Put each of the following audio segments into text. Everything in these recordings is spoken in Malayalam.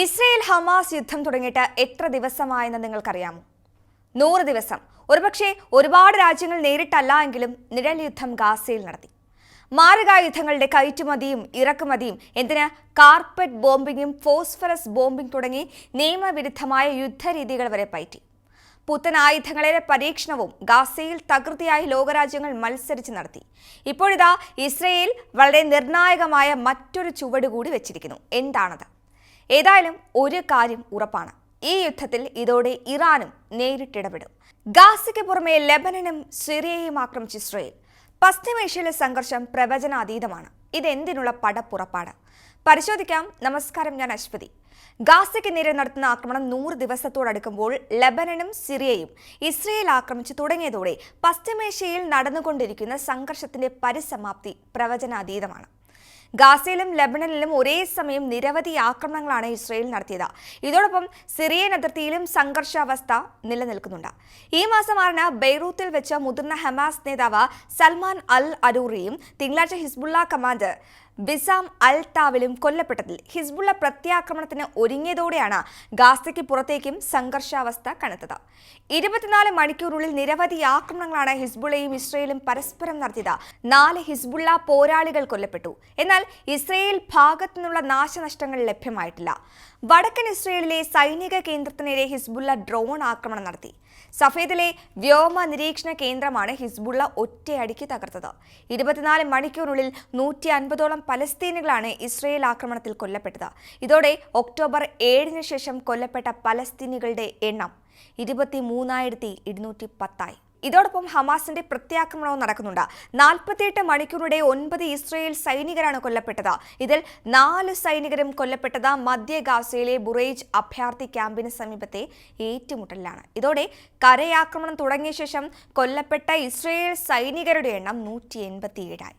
ഇസ്രയേൽ ഹമാസ് യുദ്ധം തുടങ്ങിയിട്ട് എത്ര ദിവസമായെന്ന് നിങ്ങൾക്കറിയാമോ? നൂറ് ദിവസം. ഒരുപക്ഷെ ഒരുപാട് രാജ്യങ്ങൾ നേരിട്ടല്ല എങ്കിലും നിഴൽ യുദ്ധം ഗാസയിൽ നടത്തി. മാരകായുധങ്ങളുടെ കയറ്റുമതിയും ഇറക്കുമതിയും എന്തിന് കാർപ്പറ്റ് ബോംബിങ്ങും ഫോസ്ഫറസ് ബോംബിംഗ് തുടങ്ങി നിയമവിരുദ്ധമായ യുദ്ധരീതികൾ വരെ പയറ്റി. പുത്തൻ ആയുധങ്ങളുടെ പരീക്ഷണവും ഗാസയിൽ തകൃതിയായി ലോകരാജ്യങ്ങൾ മത്സരിച്ച് നടത്തി. ഇപ്പോഴിതാ ഇസ്രയേൽ വളരെ നിർണായകമായ മറ്റൊരു ചുവട് കൂടി വെച്ചിരിക്കുന്നു. എന്താണത്? ഏതായാലും ഒരു കാര്യം ഉറപ്പാണ്. ഈ യുദ്ധത്തിൽ ഇതോടെ ഇറാനും നേരിട്ടിടപെടും. ഗാസയ്ക്ക് പുറമെ ലെബനനും സിറിയയും ആക്രമിച്ച ഇസ്രയേൽ. പശ്ചിമേഷ്യയിലെ സംഘർഷം പ്രവചനാതീതമാണ്. ഇതെന്തിനുള്ള പടപ്പുറപ്പാട് പരിശോധിക്കാം. നമസ്കാരം ഞാൻ അശ്വതി. ഗാസയ്ക്ക് നേരെ നടത്തുന്ന ആക്രമണം നൂറ് ദിവസത്തോടടുക്കുമ്പോൾ ലബനനും സിറിയയും ഇസ്രയേൽ ആക്രമിച്ചു തുടങ്ങിയതോടെ പശ്ചിമേഷ്യയിൽ നടന്നുകൊണ്ടിരിക്കുന്ന സംഘർഷത്തിന്റെ പരിസമാപ്തി പ്രവചനാതീതമാണ്. ഗാസയിലും ലബണനിലും ഒരേ സമയം നിരവധി ആക്രമണങ്ങളാണ് ഇസ്രയേൽ നടത്തിയത്. ഇതോടൊപ്പം സിറിയൻ അതിർത്തിയിലും സംഘർഷാവസ്ഥ നിലനിൽക്കുന്നുണ്ട്. ഈ മാസം ആറിന് ബെയ്റൂത്തിൽ വെച്ച് മുതിർന്ന ഹമാസ് നേതാവ് സൽമാൻ അൽ അരൂറിയും തിങ്കളാഴ്ച ഹിസ്ബുള്ള കമാൻഡർ ബിസാം അൽ താവിലും കൊല്ലപ്പെട്ടതിൽ ഹിസ്ബുള്ള പ്രത്യാക്രമണത്തിന് ഒരുങ്ങിയതോടെയാണ് ഗാസയ്ക്ക് പുറത്തേക്കും സംഘർഷാവസ്ഥ കനത്തത്. ഇരുപത്തിനാല് മണിക്കൂറുള്ളിൽ നിരവധി ആക്രമണങ്ങളാണ് ഹിസ്ബുള്ളയും ഇസ്രയേലും പരസ്പരം നടത്തിയത്. നാല് ഹിസ്ബുള്ള പോരാളികൾ കൊല്ലപ്പെട്ടു. എന്നാൽ ഇസ്രയേൽ ഭാഗത്തു നിന്നുള്ള നാശനഷ്ടങ്ങൾ ലഭ്യമായിട്ടില്ല. വടക്കൻ ഇസ്രയേലിലെ സൈനിക കേന്ദ്രത്തിനെതിരെ ഹിസ്ബുള്ള ഡ്രോൺ ആക്രമണം നടത്തി. സഫേദിലെ വ്യോമ നിരീക്ഷണ കേന്ദ്രമാണ് ഹിസ്ബുള്ള ഒറ്റയടിക്ക് തകർത്തത്. ഇരുപത്തിനാല് മണിക്കൂറിനുള്ളിൽ നൂറ്റി അൻപതോളം പലസ്തീനുകളാണ് ഇസ്രയേൽ ആക്രമണത്തിൽ കൊല്ലപ്പെട്ടത്. ഇതോടെ ഒക്ടോബർ ഏഴിന് ശേഷം കൊല്ലപ്പെട്ട പലസ്തീനികളുടെ എണ്ണം ഇരുപത്തി മൂന്നായിരത്തി ഇരുന്നൂറ്റി പത്തായി ഇതോടൊപ്പം ഹമാസിന്റെ പ്രത്യാക്രമണവും നടക്കുന്നുണ്ട്. നാൽപ്പത്തിയെട്ട് മണിക്കൂറിടെ ഒൻപത് ഇസ്രയേൽ സൈനികരാണ് കൊല്ലപ്പെട്ടത്. ഇതിൽ നാല് സൈനികരും കൊല്ലപ്പെട്ടത് മധ്യ ഗാസയിലെ ബുറേജ് അഭയാർത്ഥി ക്യാമ്പിന് സമീപത്തെ ഏറ്റുമുട്ടലിലാണ്. ഇതോടെ കരയാക്രമണം തുടങ്ങിയ ശേഷം കൊല്ലപ്പെട്ട ഇസ്രയേൽ സൈനികരുടെ എണ്ണം നൂറ്റി എൺപത്തിയേഴായി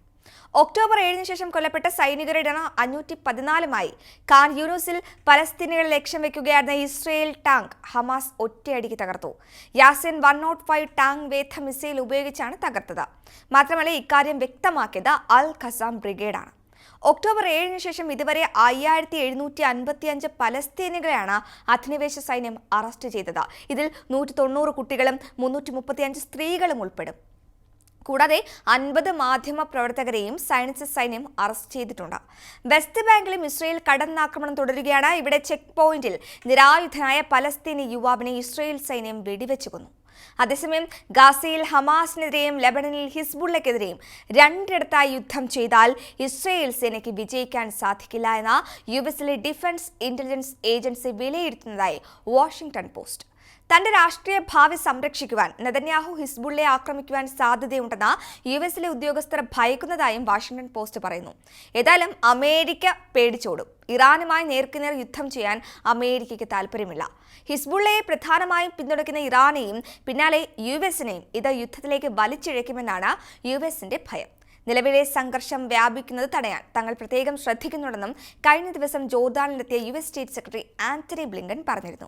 ഒക്ടോബർ ഏഴിന് ശേഷം കൊല്ലപ്പെട്ട സൈനികരുടെ എണ്ണം അഞ്ഞൂറ്റി പതിനാലുമായി കാൻ യൂനൂസിൽ പലസ്തീനികളെ ലക്ഷ്യം വെക്കുകയായിരുന്ന ഇസ്രയേൽ ടാങ്ക് ഹമാസ് ഒറ്റയടിക്ക് തകർത്തു. Yasin one nought five tank വേധ missile ഉപയോഗിച്ചാണ് തകർത്തത്. മാത്രമല്ല ഇക്കാര്യം വ്യക്തമാക്കിയത് അൽ ഖസാം ബ്രിഗേഡാണ്. ഒക്ടോബർ ഏഴിന് ശേഷം ഇതുവരെ അയ്യായിരത്തി എഴുന്നൂറ്റി അൻപത്തി അഞ്ച് പലസ്തീനികളെയാണ് അധിനിവേശ സൈന്യം അറസ്റ്റ് ചെയ്തത്. ഇതിൽ നൂറ്റി തൊണ്ണൂറ് കുട്ടികളും മുന്നൂറ്റി മുപ്പത്തിയഞ്ച് സ്ത്രീകളും ഉൾപ്പെടും. കൂടാതെ അൻപത് മാധ്യമ പ്രവർത്തകരെയും സൈനിക സൈന്യം അറസ്റ്റ് ചെയ്തിട്ടുണ്ട്. വെസ്റ്റ് ബാങ്കിലും ഇസ്രയേൽ കടന്നാക്രമണം തുടരുകയാണ്. ഇവിടെ ചെക്ക് പോയിന്റിൽ നിരായുധനായ പലസ്തീനി യുവാവിനെ ഇസ്രയേൽ സൈന്യം വെടിവെച്ചു കൊന്നു. അതേസമയം ഗാസയിൽ ഹമാസിനെതിരെയും ലബനനിൽ ഹിസ്ബുള്ളക്കെതിരെയും രണ്ടിടത്തായി യുദ്ധം ചെയ്താൽ ഇസ്രയേൽ സേനയ്ക്ക് വിജയിക്കാൻ സാധിക്കില്ല എന്ന യു എസിലെ ഡിഫൻസ് ഇന്റലിജൻസ് ഏജൻസി വിലയിരുത്തുന്നതായി വാഷിംഗ്ടൺ പോസ്റ്റ്. തന്റെ രാഷ്ട്രീയ ഭാവി സംരക്ഷിക്കുവാൻ നെതന്യാഹു ഹിസ്ബുള്ളെ ആക്രമിക്കുവാൻ സാധ്യതയുണ്ടെന്ന് യു എസിലെ ഉദ്യോഗസ്ഥർ ഭയക്കുന്നതായും വാഷിംഗ്ടൺ പോസ്റ്റ് പറയുന്നു. ഏതായാലും അമേരിക്ക പേടിച്ചോടും. ഇറാനുമായി നേർക്കുനേർ യുദ്ധം ചെയ്യാൻ അമേരിക്കയ്ക്ക് താല്പര്യമില്ല ഹിസ്ബുള്ളയെ പ്രധാനമായും പിന്തുണയ്ക്കുന്ന ഇറാനെയും പിന്നാലെ യു എസിനെയും ഇത് യുദ്ധത്തിലേക്ക് വലിച്ചിഴയ്ക്കുമെന്നാണ് യു എസിന്റെ ഭയം. നിലവിലെ സംഘർഷം വ്യാപിക്കുന്നത് തടയാൻ തങ്ങൾ പ്രത്യേകം ശ്രദ്ധിക്കുന്നുണ്ടെന്നും കഴിഞ്ഞ ദിവസം ജോർദാനിലെത്തിയ U S state secretary Antony Blinken പറഞ്ഞിരുന്നു.